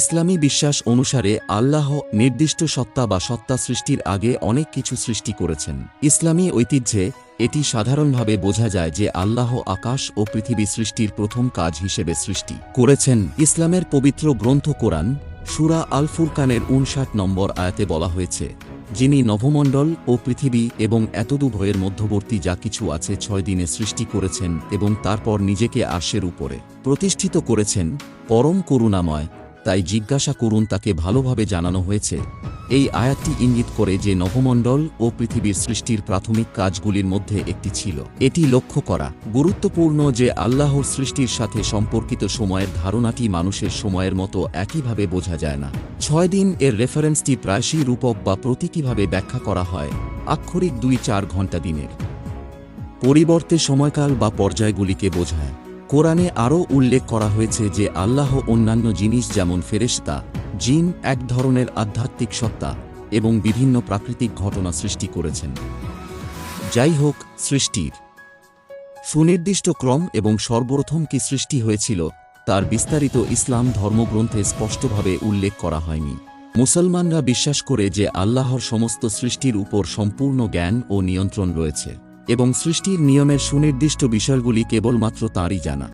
ইসলামী বিশ্বাস অনুসারে আল্লাহ নির্দিষ্ট সত্তা বা সত্তা সৃষ্টির আগে অনেক কিছু সৃষ্টি করেছেন। ইসলামী ঐতিহ্যে এটি সাধারণভাবে বোঝা যায় যে আল্লাহ আকাশ ও পৃথিবী সৃষ্টির প্রথম কাজ হিসেবে সৃষ্টি করেছেন। ইসলামের পবিত্র গ্রন্থ কোরআন, সুরা আল ফুরকানের উনষাট নম্বর আয়াতে বলা হয়েছে, যিনি নভমণ্ডল ও পৃথিবী এবং এতদুভয়ের মধ্যবর্তী যা কিছু আছে ছয় দিনে সৃষ্টি করেছেন এবং তারপর নিজেকে আশের উপরে প্রতিষ্ঠিত করেছেন, পরম করুণাময় তাই জিজ্ঞাসা করুন তাকে ভালোভাবে জানানো হয়েছে। এই আয়াতটি ইঙ্গিত করে যে নভমণ্ডল ও পৃথিবীর সৃষ্টির প্রাথমিক কাজগুলির মধ্যে একটি ছিল। এটি লক্ষ্য করা গুরুত্বপূর্ণ যে আল্লাহর সৃষ্টির সাথে সম্পর্কিত সময়ের ধারণাটি মানুষের সময়ের মতো একইভাবে বোঝা যায় না। ছয় দিন এর রেফারেন্সটি প্রায়শই রূপক বা প্রতীকীভাবে ব্যাখ্যা করা হয়, আক্ষরিক দুই চার ঘণ্টা দিনের। পরিবর্তে সময়কাল বা পর্যায়গুলিকে বোঝায়। কোরআনে আরও উল্লেখ করা হয়েছে যে আল্লাহ অন্যান্য জিনিস যেমন ফেরেশতা, জিন এক ধরনের আধ্যাত্মিক সত্তা এবং বিভিন্ন প্রাকৃতিক ঘটনা সৃষ্টি করেছেন। যাই হোক সৃষ্টির সুনির্দিষ্ট ক্রম এবং সর্বপ্রথম কি সৃষ্টি হয়েছিল, তার বিস্তারিত ইসলাম ধর্মগ্রন্থে স্পষ্টভাবে উল্লেখ করা হয়নি। মুসলমানরা বিশ্বাস করে যে আল্লাহর সমস্ত সৃষ্টির উপর সম্পূর্ণ জ্ঞান ও নিয়ন্ত্রণ রয়েছে। এবং সৃষ্টির নিয়মের সুনির্দিষ্ট বিষয়গুলি কেবলমাত্র তাঁরই জানা।